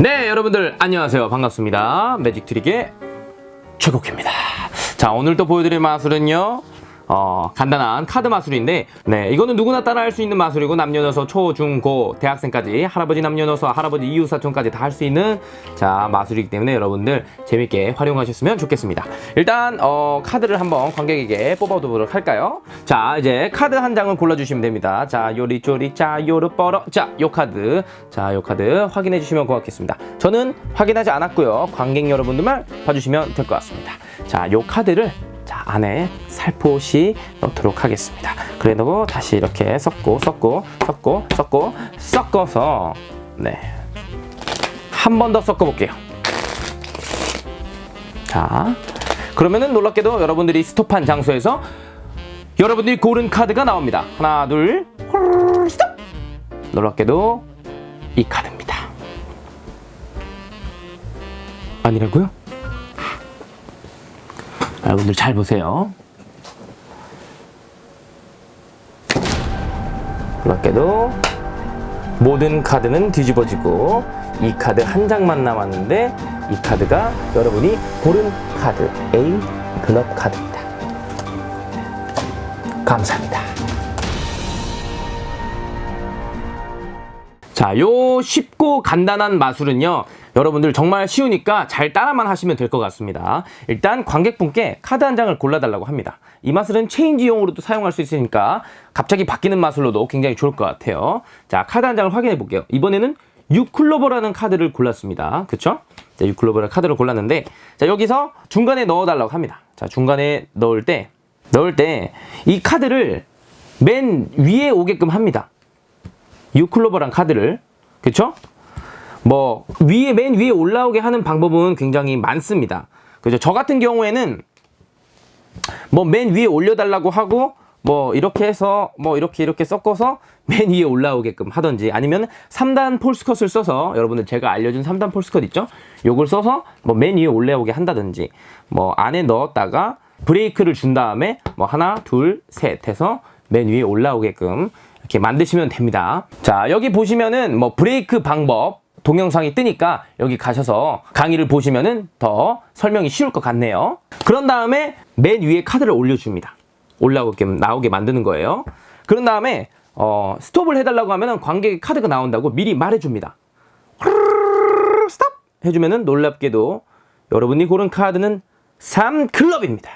네, 여러분들 안녕하세요. 반갑습니다. 매직 트릭의 최국입니다. 자, 오늘 또 보여드릴 마술은요. 어, 간단한 카드 마술인데, 네, 이거는 누구나 따라할 수 있는 마술이고, 남녀노소, 초, 중, 고, 대학생까지, 할아버지 남녀노소, 할아버지 이웃, 사촌까지 다 할 수 있는, 자, 마술이기 때문에 여러분들 재밌게 활용하셨으면 좋겠습니다. 일단, 어, 카드를 한번 관객에게 뽑아보도록 할까요? 자, 이제 카드 한 장을 골라주시면 됩니다. 자, 요리, 쪼리, 짜, 요르, 뻐러. 자, 요 카드. 자, 요 카드 확인해 주시면 고맙겠습니다. 저는 확인하지 않았고요. 관객 여러분들만 봐주시면 될 것 같습니다. 자, 요 카드를 자, 안에 살포시 넣도록 하겠습니다. 그래 놓고 다시 이렇게 섞고 섞고 섞고 섞고 섞어서 네. 한 번 더 섞어 볼게요. 자. 그러면은 놀랍게도 여러분들이 스톱한 장소에서 여러분들이 고른 카드가 나옵니다. 하나, 둘, 홀, 스톱! 놀랍게도 이 카드입니다. 아니라고요? 여러분들 잘 보세요. 놀랍게도 모든 카드는 뒤집어지고 이 카드 한 장만 남았는데 이 카드가 여러분이 고른 카드 A 클럽 카드입니다. 감사합니다. 자, 요 쉽고 간단한 마술은요. 여러분들 정말 쉬우니까 잘 따라만 하시면 될 것 같습니다. 일단 관객분께 카드 한 장을 골라달라고 합니다. 이 마술은 체인지용으로도 사용할 수 있으니까 갑자기 바뀌는 마술로도 굉장히 좋을 것 같아요. 자, 카드 한 장을 확인해 볼게요. 이번에는 유클로버라는 카드를 골랐습니다. 그쵸? 자, 유클로버라는 카드를 골랐는데, 자, 여기서 중간에 넣어달라고 합니다. 자, 중간에 넣을 때, 넣을 때, 이 카드를 맨 위에 오게끔 합니다. 유클로버란 카드를 그쵸? 뭐 위에 맨 위에 올라오게 하는 방법은 굉장히 많습니다. 그죠? 저 같은 경우에는 뭐 맨 위에 올려달라고 하고 뭐 이렇게 해서 뭐 이렇게 이렇게 섞어서 맨 위에 올라오게끔 하던지 아니면 3단 폴스컷을 써서 여러분들 제가 알려준 3단 폴스컷 있죠? 요걸 써서 뭐 맨 위에 올라오게 한다든지 뭐 안에 넣었다가 브레이크를 준 다음에 뭐 하나 둘 셋 해서 맨 위에 올라오게끔 이렇게 만드시면 됩니다. 자, 여기 보시면은 뭐 브레이크 방법 동영상이 뜨니까 여기 가셔서 강의를 보시면은 더 설명이 쉬울 것 같네요. 그런 다음에 맨 위에 카드를 올려줍니다. 올라오게 나오게 만드는 거예요. 그런 다음에 어, 스톱을 해달라고 하면은 관객의 카드가 나온다고 미리 말해줍니다. 스톱 해주면은 놀랍게도 여러분이 고른 카드는 3 클럽입니다.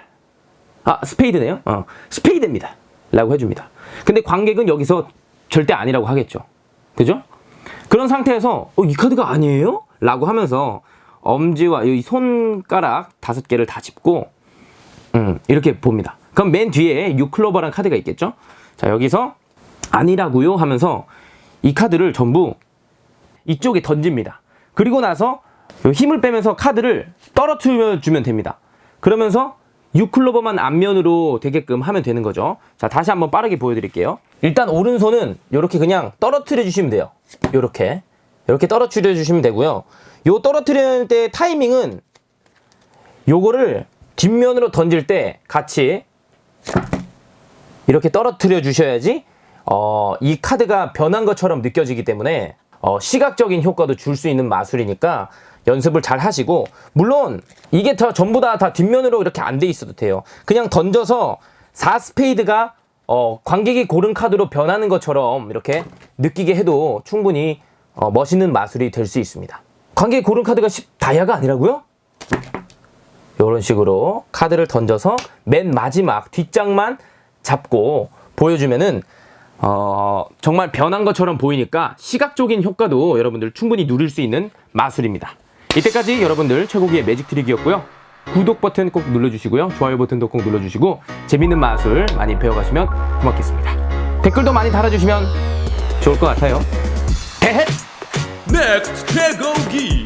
아 스페이드네요. 어, 스페이드입니다. 라고 해줍니다. 근데 관객은 여기서 절대 아니라고 하겠죠. 그죠? 그런 상태에서 어, 이 카드가 아니에요? 라고 하면서 엄지와 이 손가락 다섯 개를 다 짚고 음, 이렇게 봅니다. 그럼 맨 뒤에 유클로버라는 카드가 있겠죠? 자 여기서 아니라고요 하면서 이 카드를 전부 이쪽에 던집니다. 그리고 나서 요 힘을 빼면서 카드를 떨어뜨려 주면 됩니다. 그러면서 6클로버만 앞면으로 되게끔 하면 되는 거죠. 자, 다시 한번 빠르게 보여드릴게요. 일단 오른손은 이렇게 그냥 떨어뜨려 주시면 돼요. 이렇게. 이렇게 떨어뜨려 주시면 되고요. 요 떨어뜨릴 때 타이밍은 요거를 뒷면으로 던질 때 같이 이렇게 떨어뜨려 주셔야지 어, 이 카드가 변한 것처럼 느껴지기 때문에 어, 시각적인 효과도 줄 수 있는 마술이니까 연습을 잘 하시고 물론 이게 다 전부 다, 다 뒷면으로 이렇게 안 돼 있어도 돼요. 그냥 던져서 4스페이드가 어, 관객이 고른 카드로 변하는 것처럼 이렇게 느끼게 해도 충분히 어, 멋있는 마술이 될 수 있습니다. 관객이 고른 카드가 10 다이아가 아니라고요? 이런 식으로 카드를 던져서 맨 마지막 뒷장만 잡고 보여주면은 어, 정말 변한 것처럼 보이니까 시각적인 효과도 여러분들 충분히 누릴 수 있는 마술입니다. 이때까지 여러분들 최고기의 매직 트릭이었고요. 구독 버튼 꼭 눌러주시고요. 좋아요 버튼도 꼭 눌러주시고 재밌는 마술 많이 배워가시면 고맙겠습니다. 댓글도 많이 달아주시면 좋을 것 같아요. 헤헤! Next 최고기